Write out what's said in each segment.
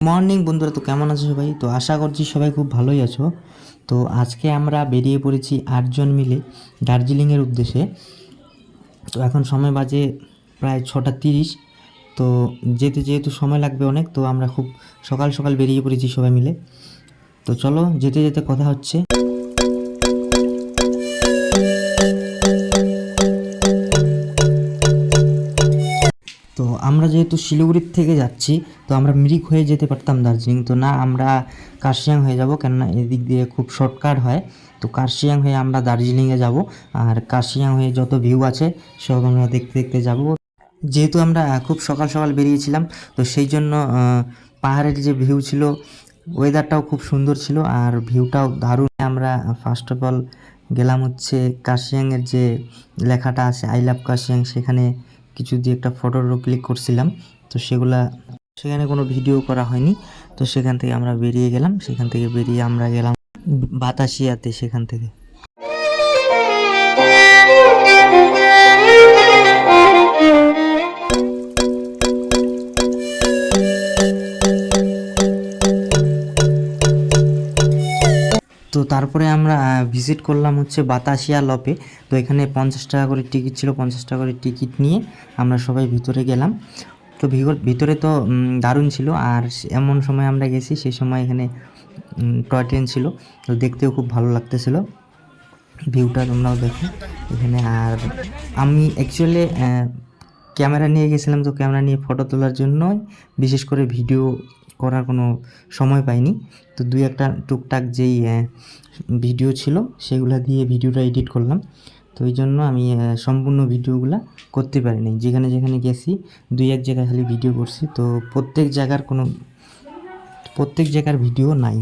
Morning বন্ধুরা, তো কেমন আছো সবাই? তো আশা করছি সবাই খুব ভালোই আছো। তো আজকে আমরা বেরিয়ে পড়েছি আটজন মিলে দার্জিলিংয়ের উদ্দেশ্যে। তো এখন সময় বাজে প্রায় ছটা তিরিশ। তো যেতে যেহেতু সময় লাগবে অনেক, তো আমরা খুব সকাল সকাল বেরিয়ে পড়েছি সবাই মিলে। তো চলো যেতে যেতে কথা হচ্ছে। আমরা যেহেতু শিলিগুড়ির থেকে যাচ্ছি, তো আমরা মিরিক হয়ে যেতে পারতাম দার্জিলিং। তো না, আমরা কার্শিয়াং হয়ে যাব, কেননা এদিক দিয়ে খুব শর্টকাট হয়। তো কার্শিয়াং হয়ে আমরা দার্জিলিংয়ে যাব, আর কার্শিয়াং হয়ে যত ভিউ আছে, সব আমরা দেখতে দেখতে যাব। যেহেতু আমরা খুব সকাল সকাল বেরিয়েছিলাম, তো সেই জন্য পাহাড়ের যে ভিউ ছিল ওয়েদারটাও খুব সুন্দর ছিল, আর ভিউটাও দারুণ। আমরা ফার্স্ট অফ অল গেলাম হচ্ছে কার্শিয়াংয়ের যে লেখাটা আছে আই লাভ কার্শিয়াং সেখানে কিছু দিয়ে একটা ফটো ক্লিক করছিলাম। তো সেগুলা সেখানে কোনো ভিডিও করা হয়নি। তো সেখান থেকে আমরা বেরিয়ে গেলাম। সেখান থেকে বেরিয়ে আমরা গেলাম বাতাসিয়াতে সেখান থেকে। তারপরে আমরা ভিজিট করলাম হচ্ছে বাতাসিয়া লপে। তো এখানে পঞ্চাশ টাকা করে টিকিট ছিল, পঞ্চাশ টাকা করে টিকিট নিয়ে আমরা সবাই ভিতরে গেলাম। তো ভিতরে তো দারুণ ছিল। আর এমন সময় আমরা গেছি সেই সময় এখানে টয় ট্রেন ছিল। তো দেখতেও খুব ভালো লাগতেছিল। ভিউটা তোমরাও দেখো। এখানে আর আমি অ্যাকচুয়ালি ক্যামেরা নিয়ে গেছিলাম। তো ক্যামেরা নিয়ে ফটো তোলার জন্যই, বিশেষ করে ভিডিও করার কোনো সময় পাইনি। তো দুই একটা টুকটাক যেই ভিডিও ছিল সেগুলো দিয়ে ভিডিওটা এডিট করলাম। তো ওই জন্য আমি সম্পূর্ণ ভিডিওগুলো করতে পারিনি। যেখানে যেখানে গেছি, দুই এক জায়গায় খালি ভিডিও করছি। তো প্রত্যেক জায়গার কোনো, প্রত্যেক জায়গার ভিডিও নাই।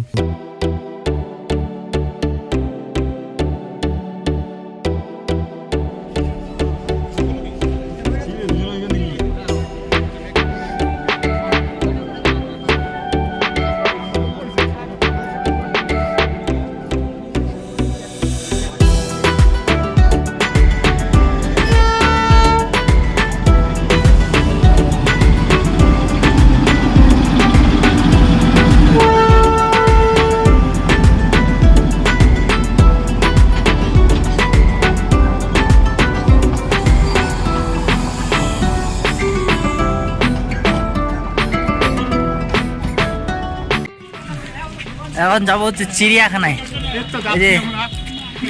এখন যাব হচ্ছে চিড়িয়াখানায়। এই যে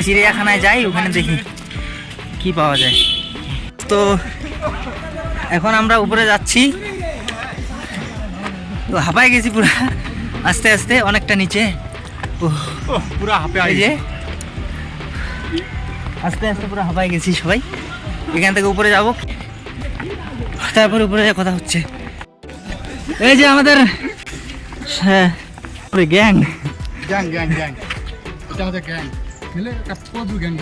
চিড়িয়াখানায় যাই ওখানে দেখি কি পাওয়া যায়। তো এখন আমরা উপরে যাচ্ছি। তো হাঁপাই গেছি পুরো। আস্তে আস্তে অনেকটা নিচে। পুরা যে আস্তে আস্তে পুরো হাঁপাই গেছি সবাই। এখান থেকে উপরে যাব। তারপরে উপরে কথা হচ্ছে। এই যে আমাদের হ্যাঁ গ্যাং গ্যাং গ্যাং গ্যাং এটা আমাদের গ্যাং মিলে একটা পদু গ্যাং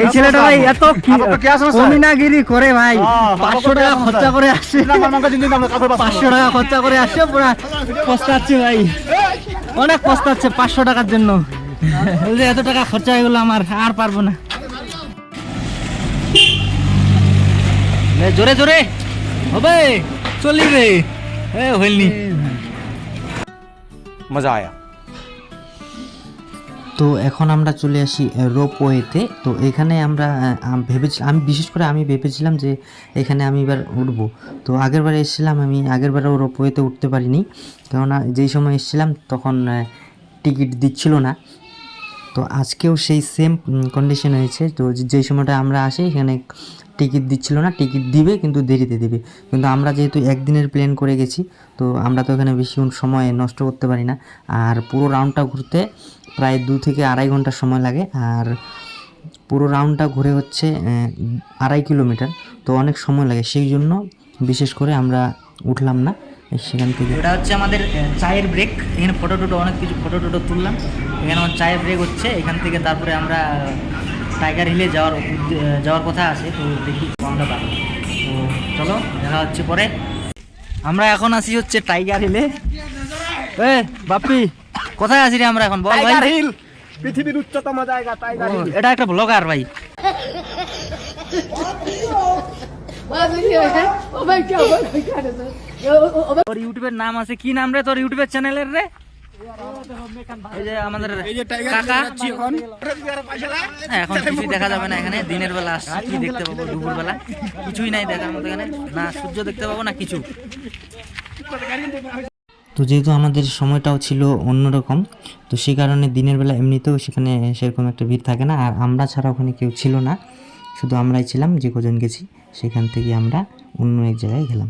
এই ছেলেটা ভাই এত কি আপনার কি আছে স্যার? কমিনাগিরি করে ভাই। পাঁচশো টাকা খরচা করে আসছে পাঁচশো টাকা। খরচা করে আসছে পুরা পস্তাচ্ছে ভাই। অনেক পস্তাচ্ছে পাঁচশো টাকার জন্য। বলছে এত টাকা খরচা হয়ে গেলো আমার আর পারব না। জোরে জোরে। হবে চলি রে। এ হইলনি মজা আয়া। তো এখন আমরা চলে আসি রোপওয়েতে। তো এখানে আমরা ভেবেছি, আমি বিশেষ করে আমি ভেবেছিলাম যে এখানে আমি এবার উঠবো। তো আগেরবার এসেছিলাম, আমি আগেরবারও রোপওয়েতে উঠতে পারিনি। কেননা যেই সময় এসেছিলাম তখন টিকিট দিচ্ছিল না। তো আজকেও সেই সেম কন্ডিশন হয়েছে। তো যেই সময়টা আমরা আসি এখানে টিকিট দিচ্ছিল না। টিকিট দিবে, কিন্তু দেরিতে দিবে। কিন্তু আমরা যেহেতু একদিনের প্ল্যান করে গেছি, তো আমরা তো এখানে বেশি সময় নষ্ট করতে পারি না। আর পুরো রাউন্ডটা ঘুরতে প্রায় দু থেকে আড়াই ঘণ্টা সময় লাগে। আর পুরো রাউন্ডটা ঘুরে হচ্ছে আড়াই কিলোমিটার। তো অনেক সময় লাগে। সেই জন্য বিশেষ করে আমরা উঠলাম না। সেখান থেকে এটা হচ্ছে আমাদের চায়ের ব্রেক এখানে ফটো টটো অনেক কিছু ফটো টটো তুললাম। এখানে আমার চায়ের ব্রেক হচ্ছে এখান থেকে তারপরে আমরা টাইগার হিলে যাওয়ার যাওয়ার কথা আছে তো দেখি আমরা পাবো তো চলো দেখা হচ্ছে পরে। আমরা এখন আসি হচ্ছে টাইগার হিলে এ। বাপ্পি কোথায় আছি রে আমরা এখন? বল ভাই। হিল পৃথিবীর উচ্চতম জায়গা টাইগার হিল এটা একটা ব্লগার ভাই। তোর ইউটিউবের নাম আছে কি নাম রে? তোর ইউটিউবের চ্যানেলের রে? এই যে আমাদের কাকা। হ্যাঁ, এখন কিছুই দেখা যাবে না এখানে। দিনের বেলা কি দেখতে পাবো দুপুর বেলা? কিছুই নাই দেখার মতো এখানে। না সূর্য দেখতে পাবো না কিছু। তো যেহেতু আমাদের সময়টাও ছিল অন্যরকম তো সেই কারণে দিনের বেলা এমনিতেও সেখানে সেরকম একটা ভিড় থাকে না। আর আমরা ছাড়া ওখানে কেউ ছিল না। শুধু আমরাই ছিলাম যে কজন গেছি সেখান থেকে আমরা অন্য এক জায়গায় গেলাম।